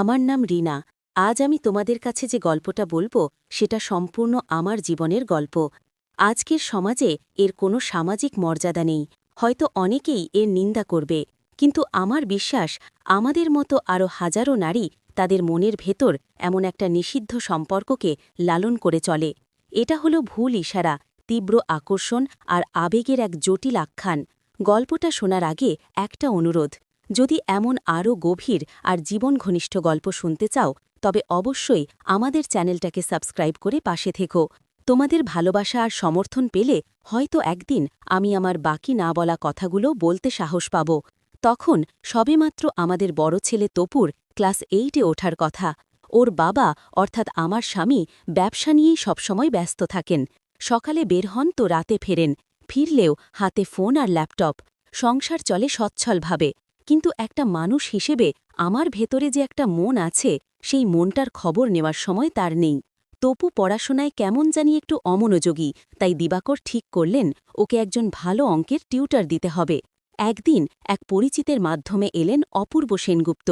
আমার নাম রিনা। আজ আমি তোমাদের কাছে যে গল্পটা বলব, সেটা সম্পূর্ণ আমার জীবনের গল্প। আজকের সমাজে এর কোনো সামাজিক মর্যাদা নেই। হয়তো অনেকেই এর নিন্দা করবে, কিন্তু আমার বিশ্বাস, আমাদের মতো আরও হাজারো নারী তাদের মনের ভেতর এমন একটা নিষিদ্ধ সম্পর্ককে লালন করে চলে। এটা হলো ভুল ইশারা, তীব্র আকর্ষণ আর আবেগের এক জটিল আখ্যান। গল্পটা শোনার আগে একটা অনুরোধ। যদি এমন আরও গভীর আর জীবন ঘনিষ্ঠ গল্প শুনতে চাও, তবে অবশ্যই আমাদের চ্যানেলটাকে সাবস্ক্রাইব করে পাশে থেকো। তোমাদের ভালোবাসা আর সমর্থন পেলে হয়তো একদিন আমি আমার বাকি না বলা কথাগুলো বলতে সাহস পাব। তখন সবেমাত্র আমাদের বড় ছেলে তপুর ক্লাস এইটে ওঠার কথা। ওর বাবা, অর্থাৎ আমার স্বামী, ব্যবসা নিয়েই সবসময় ব্যস্ত থাকেন। সকালে বের হন তো রাতে ফেরেন, ফিরলেও হাতে ফোন আর ল্যাপটপ। সংসার চলে সচ্ছলভাবে। কিন্তু একটা মানুষ হিসেবে আমার ভেতরে যে একটা মন আছে, সেই মনটার খবর নেওয়ার সময় তার নেই। তপু পড়াশোনায় কেমন জানি একটু অমনোযোগী, তাই দিবাকর ঠিক করলেন, ওকে একজন ভালো অঙ্কের টিউটার দিতে হবে। একদিন এক পরিচিতের মাধ্যমে এলেন অপূর্ব সেনগুপ্ত।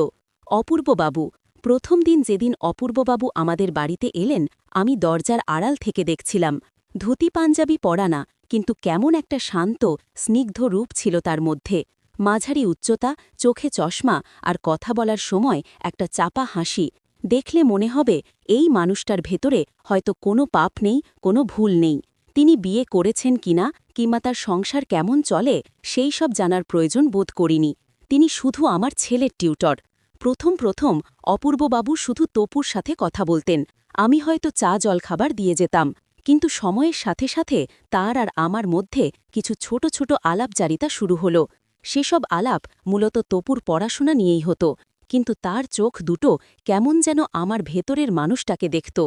অপূর্ববাবু প্রথম দিন যেদিন অপূর্ববাবু আমাদের বাড়িতে এলেন, আমি দরজার আড়াল থেকে দেখছিলাম। ধুতি পাঞ্জাবি পরা না, কিন্তু কেমন একটা শান্ত, স্নিগ্ধ রূপ ছিল তার মধ্যে। মাঝারি উচ্চতা, চোখে চশমা আর কথা বলার সময় একটা চাপা হাসি। দেখলে মনে হবে, এই মানুষটার ভেতরে হয়তো কোনো পাপ নেই, কোনো ভুল নেই। তিনি বিয়ে করেছেন কিনা, কিংবা তার সংসার কেমন চলে, সেই সব জানার প্রয়োজন বোধ করিনি। তিনি শুধু আমার ছেলের টিউটর। প্রথম প্রথম অপূর্ববাবু শুধু তপুর সাথে কথা বলতেন। আমি হয়তো চা জলখাবার দিয়ে যেতাম, কিন্তু সময়ের সাথে সাথে তার আর আমার মধ্যে কিছু ছোট ছোট আলাপজারিতা শুরু হলো। সেসব আলাপ মূলত তপুর পড়াশোনা নিয়েই হতো, কিন্তু তার চোখ দুটো কেমন যেন আমার ভেতরের মানুষটাকে দেখত।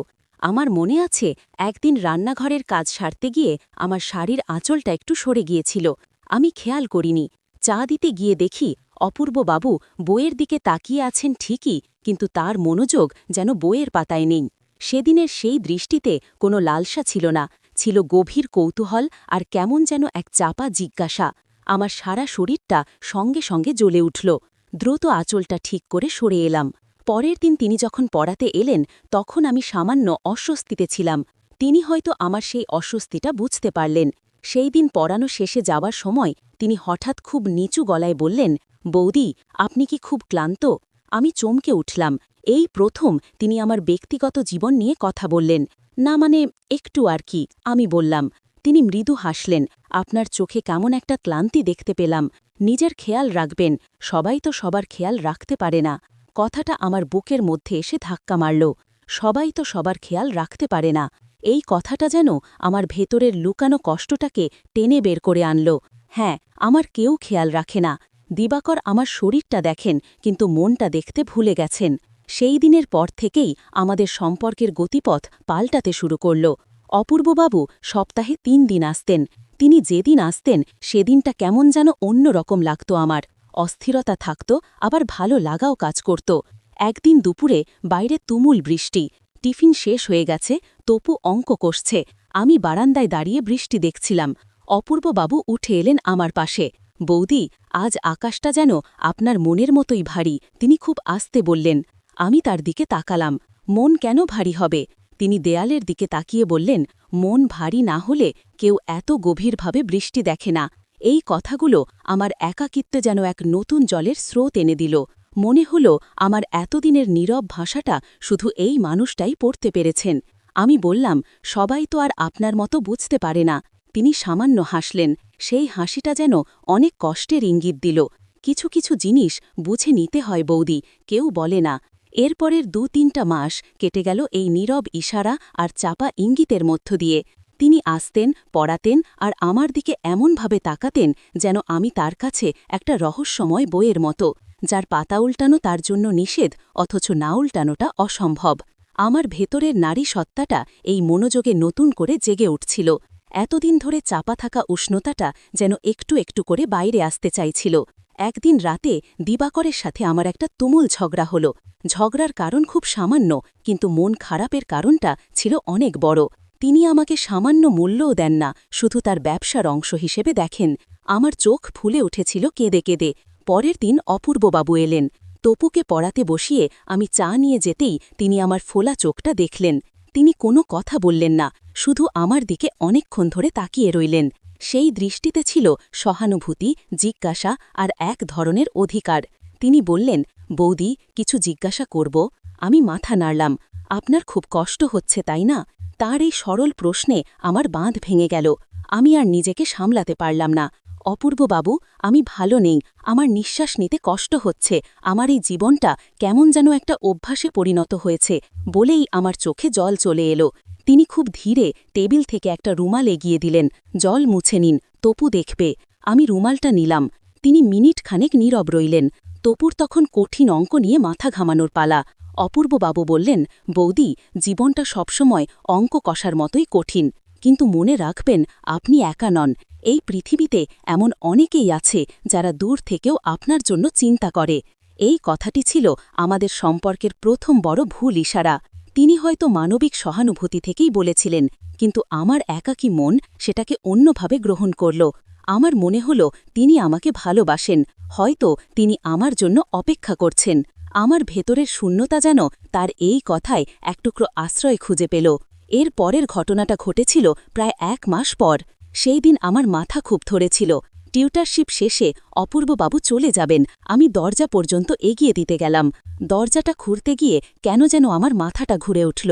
আমার মনে আছে, একদিন রান্নাঘরের কাজ সারতে গিয়ে আমার শাড়ির আঁচলটা একটু সরে গিয়েছিল। আমি খেয়াল করিনি। চা দিতে গিয়ে দেখি অপূর্ববাবু বইয়ের দিকে তাকিয়ে আছেন ঠিকই, কিন্তু তার মনোযোগ যেন বইয়ের পাতায় নেই। সেদিনের সেই দৃষ্টিতে কোনো লালসা ছিল না, ছিল গভীর কৌতূহল আর কেমন যেন এক চাপা জিজ্ঞাসা। আমার সারা শরীরটা সঙ্গে সঙ্গে জ্বলে উঠল। দ্রুত আঁচলটা ঠিক করে সরে এলাম। পরের দিন তিনি যখন পড়াতে এলেন, তখন আমি সামান্য অস্বস্তিতে ছিলাম। তিনি হয়তো আমার সেই অস্বস্তিটা বুঝতে পারলেন। সেই দিন পড়ানো শেষে যাওয়ার সময় তিনি হঠাৎ খুব নিচু গলায় বললেন, বৌদি, আপনি কি খুব ক্লান্ত? আমি চমকে উঠলাম। এই প্রথম তিনি আমার ব্যক্তিগত জীবন নিয়ে কথা বললেন। না মানে একটু আর কি, আমি বললাম তিনি মৃদু হাসলেন। আপনার চোখে কেমন একটা ক্লান্তি দেখতে পেলাম। নিজের খেয়াল রাখবেন। সবাই তো সবার খেয়াল রাখতে পারে না। কথাটা আমার বুকের মধ্যে এসে ধাক্কা মারল। সবাই তো সবার খেয়াল রাখতে পারে না। এই কথাটা যেন আমার ভেতরের লুকানো কষ্টটাকে টেনে বের করে আনল। হ্যাঁ আমার কেউ খেয়াল রাখে না। দিবাকর আমার শরীরটা দেখেন, কিন্তু মনটা দেখতে ভুলে গেছেন। সেই দিনের পর থেকেই আমাদের সম্পর্কের গতিপথ পাল্টাতে শুরু করল। অপূর্ববাবু সপ্তাহে তিন দিন আসতেন। তিনি যেদিন আসতেন, সেদিনটা কেমন যেন অন্য রকম লাগত আমার। অস্থিরতা থাকত, আবার ভালো লাগাও কাজ করত। একদিন দুপুরে বাইরে তুমুল বৃষ্টি। টিফিন শেষ হয়ে গেছে, তপু অঙ্ক কষছে আমি বারান্দায় দাঁড়িয়ে বৃষ্টি দেখছিলাম। অপূর্ববাবু উঠে এলেন আমার পাশে। বৌদি, আজ আকাশটা যেন আপনার মনের মতোই ভারী। তিনি খুব আস্তে বললেন। আমি তার দিকে তাকালাম। মন কেন ভারী হবে? তিনি দেয়ালের দিকে তাকিয়ে বললেন, মন ভারী না হলে কেউ এত গভীরভাবে বৃষ্টি দেখে না। এই কথাগুলো আমার একাকিত্বে যেন এক নতুন জলের স্রোত এনে দিল। মনে হল আমার এতদিনের নীরব ভাষাটা শুধু এই মানুষটাই পড়তে পেরেছেন। আমি বললাম, সবাই তো আর আপনার মতো বুঝতে পারে না। তিনি সামান্য হাসলেন। সেই হাসিটা যেন অনেক কষ্টের ইঙ্গিত দিল। কিছু কিছু জিনিস বুঝে নিতে হয় বৌদি, কেউ বলে না। এরপরের দু তিনটা মাস কেটে গেল এই নীরব ইশারা আর চাপা ইঙ্গিতের মধ্য দিয়ে। তিনি আসতেন, পড়াতেন আর আমার দিকে এমনভাবে তাকাতেন যেন আমি তার কাছে একটা রহস্যময় বইয়ের মতো, যার পাতা উল্টানো তার জন্য নিষেধ অথচ না উল্টানোটা অসম্ভব। আমার ভেতরের নারী সত্তাটা এই মনোযোগে নতুন করে জেগে উঠছিল। এতদিন ধরে চাপা থাকা উষ্ণতাটা যেন একটু একটু করে বাইরে আসতে চাইছিল। একদিন রাতে দিবাকরের সাথে আমার একটা তুমুল ঝগড়া হল। ঝগড়ার কারণ খুব সামান্য, কিন্তু মন খারাপের কারণটা ছিল অনেক বড়। তিনি আমাকে সামান্য মূল্যও দেন না, শুধু তার ব্যবসার অংশ হিসেবে দেখেন। আমার চোখ ফুলে উঠেছিল কেঁদে কেঁদে। পরের দিন অপূর্ববাবু এলেন। তপুকে পড়াতে বসিয়ে আমি চা নিয়ে যেতেই তিনি আমার ফোলা চোখটা দেখলেন। তিনি কোনো কথা বললেন না, শুধু আমার দিকে অনেকক্ষণ ধরে তাকিয়ে রইলেন। সেই দৃষ্টিতে ছিল সহানুভূতি, জিজ্ঞাসা আর এক ধরনের অধিকার। তিনি বললেন, বৌদি, কিছু জিজ্ঞাসা করব। আমি মাথা নাড়লাম। আপনার খুব কষ্ট হচ্ছে, তাই না? তার এই সরল প্রশ্নে আমার বাঁধ ভেঙে গেল। আমি আর নিজেকে সামলাতে পারলাম না। অপূর্ববাবু আমি ভালো নেই। আমার নিঃশ্বাস নিতে কষ্ট হচ্ছে। আমার এই জীবনটা কেমন যেন একটা অভ্যাসে পরিণত হয়েছে। বলেই আমার চোখে জল চলে এলো। তিনি খুব ধীরে টেবিল থেকে একটা রুমাল এগিয়ে দিলেন। জল মুছে নিন, তপু দেখবে। আমি রুমালটা নিলাম। তিনি মিনিট খানেক নীরব রইলেন। তপুর তখন কঠিন অঙ্ক নিয়ে মাথা ঘামানোর পালা। অপূর্ববাবু বললেন, বৌদি, জীবনটা সবসময় অঙ্ক কষার মতোই কঠিন। কিন্তু মনে রাখবেন, আপনি একা নন। এই পৃথিবীতে এমন অনেকেই আছে যারা দূর থেকেও আপনার জন্য চিন্তা করে। এই কথাটি ছিল আমাদের সম্পর্কের প্রথম বড় ভুল ইশারা। তিনি হয়তো মানবিক সহানুভূতি থেকেই বলেছিলেন, কিন্তু আমার একাকী মন সেটাকে অন্যভাবে গ্রহণ করল। আমার মনে হল, তিনি আমাকে ভালোবাসেন, হয়তো তিনি আমার জন্য অপেক্ষা করছেন। আমার ভেতরের শূন্যতা যেন তার এই কথায় একটুকরো আশ্রয় খুঁজে পেল। এর পরের ঘটনাটা ঘটেছিল প্রায় এক মাস পর। সেই দিন আমার মাথা খুব ধরেছিল। টিউটারশিপ শেষে অপূর্ববাবু চলে যাবেন। আমি দরজা পর্যন্ত এগিয়ে দিতে গেলাম। দরজাটা খুঁড়তে গিয়ে কেন যেন আমার মাথাটা ঘুরে উঠল।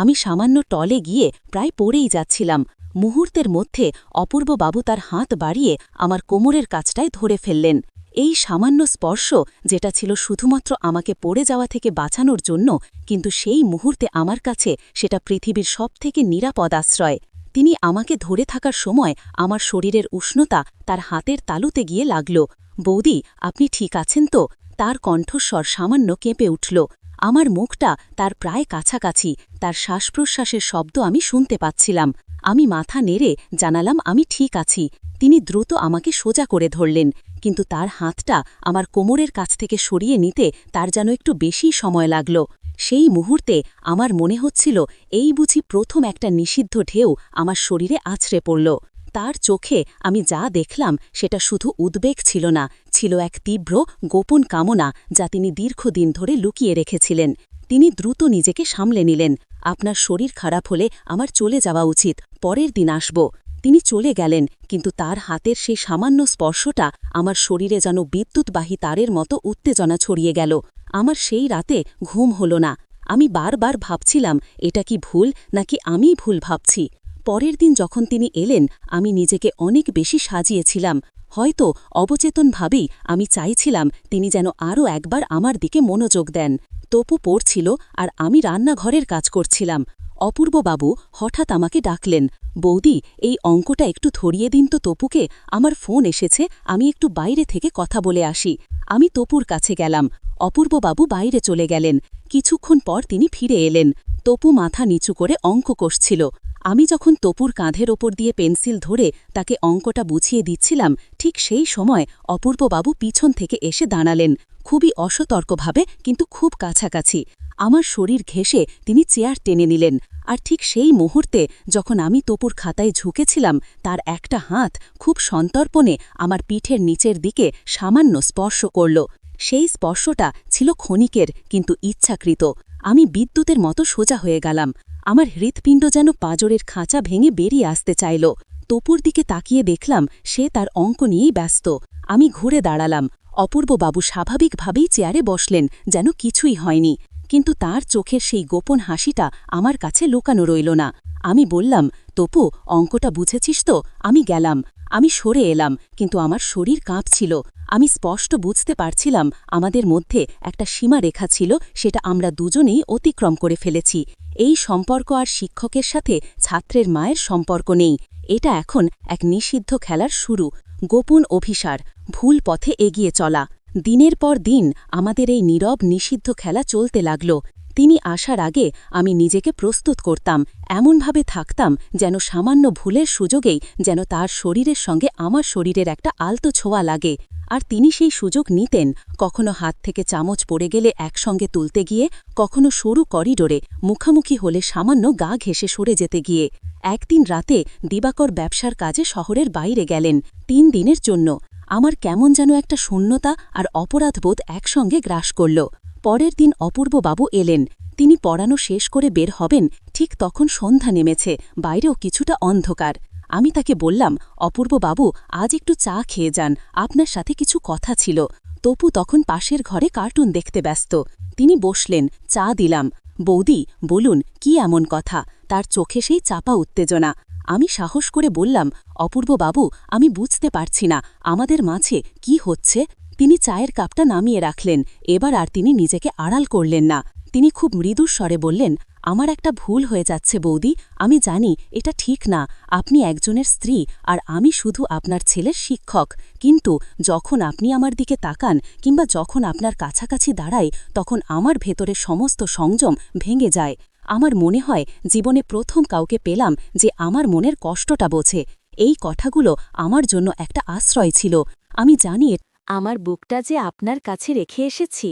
আমি সামান্য টলে গিয়ে প্রায় পড়েই যাচ্ছিলাম। মুহূর্তের মধ্যে অপূর্ববাবু তার হাত বাড়িয়ে আমার কোমরের কাছটায় ধরে ফেললেন। এই সামান্য স্পর্শ, যেটা ছিল শুধুমাত্র আমাকে পড়ে যাওয়া থেকে বাঁচানোর জন্য, কিন্তু সেই মুহূর্তে আমার কাছে সেটা পৃথিবীর সবথেকে নিরাপদ আশ্রয়। তিনি আমাকে ধরে থাকার সময় আমার শরীরের উষ্ণতা তার হাতের তালুতে গিয়ে লাগল। বৌদি, আপনি ঠিক আছেন তো? তার কণ্ঠস্বর সামান্য কেঁপে উঠল। আমার মুখটা তার প্রায় কাছাকাছি, তার শ্বাসপ্রশ্বাসের শব্দ আমি শুনতে পাচ্ছিলাম। আমি মাথা নেড়ে জানালাম, আমি ঠিক আছি। তিনি দ্রুত আমাকে সোজা করে ধরলেন, কিন্তু তার হাতটা আমার কোমরের কাছ থেকে সরিয়ে নিতে তার যেন একটু বেশি সময় লাগল। সেই মুহূর্তে আমার মনে হচ্ছিল, এই বুঝি প্রথম একটা নিষিদ্ধ ঢেউ আমার শরীরে আছড়ে পড়ল। তার চোখে আমি যা দেখলাম সেটা শুধু উদ্বেগ ছিল না, ছিল এক তীব্র, গোপন কামনা যা তিনি দীর্ঘদিন ধরে লুকিয়ে রেখেছিলেন। তিনি দ্রুত নিজেকে সামলে নিলেন, আপনার শরীর খারাপ হলে আমার চলে যাওয়া উচিত, পরের দিন আসব। তিনি চলে গেলেন, কিন্তু তার হাতের সেই সামান্য স্পর্শটা আমার শরীরে যেন বিদ্যুৎবাহী তারের মতো উত্তেজনা ছড়িয়ে গেল। আমার সেই রাতে ঘুম হল না। আমি বারবার ভাবছিলাম, এটা কি ভুল নাকি আমি ভুল ভাবছি। পরের দিন যখন তিনি এলেন, আমি নিজেকে অনেক বেশি সাজিয়েছিলাম। হয়তো অবচেতনভাবেই আমি চাইছিলাম তিনি যেন আরও একবার আমার দিকে মনোযোগ দেন। তপু পড়ছিল আর আমি রান্নাঘরের কাজ করছিলাম। অপূর্ববাবু হঠাৎ আমাকে ডাকলেন, বৌদি, এই অঙ্কটা একটু ধরিয়ে দিন তো তপুকে, আমার ফোন এসেছে, আমি একটু বাইরে থেকে কথা বলে আসি। আমি তপুর কাছে গেলাম। অপূর্ববাবু বাইরে চলে গেলেন। কিছুক্ষণ পর তিনি ফিরে এলেন। তপু মাথা নিচু করে অঙ্ক কষছিল আমি যখন তপুর কাঁধের ওপর দিয়ে পেন্সিল ধরে তাকে অঙ্কটা বুঝিয়ে দিচ্ছিলাম, ঠিক সেই সময় অপূর্ববাবু পিছন থেকে এসে দাঁড়ালেন। খুবই অসতর্কভাবে, কিন্তু খুব কাছাকাছি। আমার শরীর ঘেঁষে তিনি চেয়ার টেনে নিলেন, আর ঠিক সেই মুহূর্তে যখন আমি তপুর খাতায় ঝুঁকেছিলাম, তার একটা হাত খুব সন্তর্পণে আমার পিঠের নিচের দিকে সামান্য স্পর্শ করল। সেই স্পর্শটা ছিল ক্ষণিকের, কিন্তু ইচ্ছাকৃত। আমি বিদ্যুতের মতো সোজা হয়ে গেলাম। আমার হৃৎপিণ্ড যেন পাজরের খাঁচা ভেঙে বেরিয়ে আসতে চাইল। তপুর দিকে তাকিয়ে দেখলাম, সে তার অঙ্ক নিয়েই ব্যস্ত। আমি ঘুরে দাঁড়ালাম। অপূর্ববাবু স্বাভাবিকভাবেই চেয়ারে বসলেন, যেন কিছুই হয়নি। কিন্তু তার চোখের সেই গোপন হাসিটা আমার কাছে লুকানো রইল না। আমি বললাম, তপু, অঙ্কটা বুঝেছিস তো? আমি গেলাম। আমি সরে এলাম, কিন্তু আমার শরীর কাঁপছিল। আমি স্পষ্ট বুঝতে পারছিলাম, আমাদের মধ্যে একটা সীমা রেখা ছিল, সেটা আমরা দুজনেই অতিক্রম করে ফেলেছি। এই সম্পর্ক আর শিক্ষকের সাথে ছাত্রের মায়ের সম্পর্ক নেই। এটা এখন এক নিষিদ্ধ খেলার শুরু। গোপন অভিসার, ভুল পথে এগিয়ে চলা। দিনের পর দিন আমাদের এই নীরব নিষিদ্ধ খেলা চলতে লাগল। তিনি আসার আগে আমি নিজেকে প্রস্তুত করতাম, এমনভাবে থাকতাম যেন সামান্য ভুলের সুযোগেই যেন তার শরীরের সঙ্গে আমার শরীরের একটা আলতো ছোঁয়া লাগে। আর তিনি সেই সুযোগ নিতেন, কখনো হাত থেকে চামচ পড়ে গেলে একসঙ্গে তুলতে গিয়ে, কখনো সরু করিডোরে মুখামুখি হলে সামান্য গা ঘেসে সরে যেতে গিয়ে। একদিন রাতে দিবাকর ব্যবসার কাজে শহরের বাইরে গেলেন, তিন দিনের জন্য। আমার কেমন যেন একটা শূন্যতা আর অপরাধবোধ একসঙ্গে গ্রাস করল। পরের দিন অপূর্ববাবু এলেন। তিনি পড়ানো শেষ করে বের হবেন, ঠিক তখন সন্ধ্যা নেমেছে, বাইরেও কিছুটা অন্ধকার। আমি তাকে বললাম, অপূর্ববাবু, আজ একটু চা খেয়ে যান, আপনার সাথে কিছু কথা ছিল। তপু তখন পাশের ঘরে কার্টুন দেখতে ব্যস্ত। তিনি বসলেন, চা দিলাম। বৌদি, বলুন, কি এমন কথা? তার চোখে সেই চাপা উত্তেজনা। আমি সাহস করে বললাম, অপূর্ববাবু, আমি বুঝতে পারছি না। আমাদের মাঝে কি হচ্ছে? তিনি চায়ের কাপটা নামিয়ে রাখলেন, এবার আর তিনি নিজেকে আড়াল করলেন না। তিনি খুব মৃদুর স্বরে বললেন, আমার একটা ভুল হয়ে যাচ্ছে বৌদি, আমি জানি এটা ঠিক না, আপনি একজনের স্ত্রী আর আমি শুধু আপনার ছেলের শিক্ষক। কিন্তু যখন আপনি আমার দিকে তাকান কিংবা যখন আপনার কাছাকাছি দাঁড়াই, তখন আমার ভেতরে সমস্ত সংযম ভেঙে যায়। আমার মনে হয় জীবনে প্রথম কাউকে পেলাম যে আমার মনের কষ্টটা বোঝে। এই কথাগুলো আমার জন্য একটা আশ্রয় ছিল। আমি জানি আমার বুকটা যে আপনার কাছে রেখে এসেছি।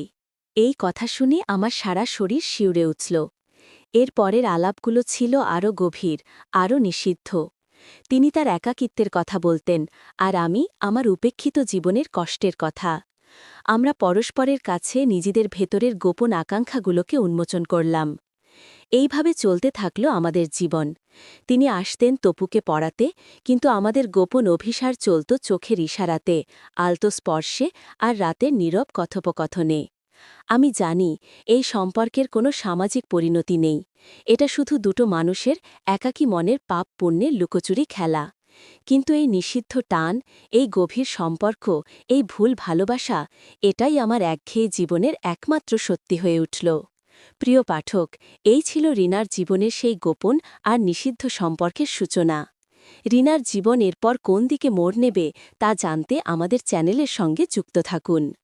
এই কথা শুনে আমার সারা শরীর শিউরে উঠল। এর পরের আলাপগুলো ছিল আরও গভীর আরও নিষিদ্ধ। তিনি তার একাকিত্বের কথা বলতেন, আর আমি আমার উপেক্ষিত জীবনের কষ্টের কথা। আমরা পরস্পরের কাছে নিজেদের ভেতরের গোপন আকাঙ্ক্ষাগুলোকে উন্মোচন করলাম। এইভাবে চলতে থাকল আমাদের জীবন। তিনি আসতেন তপুকে পড়াতে, কিন্তু আমাদের গোপন অভিসার চলত চোখের ইশারাতে, আলতো স্পর্শে আর রাতের নীরব কথোপকথনে। আমি জানি, এই সম্পর্কের কোনো সামাজিক পরিণতি নেই। এটা শুধু দুটো মানুষের একাকী মনের পাপ পুণ্যের লুকোচুরি খেলা। কিন্তু এই নিষিদ্ধ টান, এই গভীর সম্পর্ক, এই ভুল ভালোবাসা, এটাই আমার একঘেয়ে জীবনের একমাত্র সত্যি হয়ে উঠল। প্রিয় পাঠক, এই ছিল রিনার জীবনের সেই গোপন আর নিষিদ্ধ সম্পর্কের সূচনা। রিনার জীবন এরপর কোন দিকে মোড় নেবে তা জানতে আমাদের চ্যানেলের সঙ্গে যুক্ত থাকুন।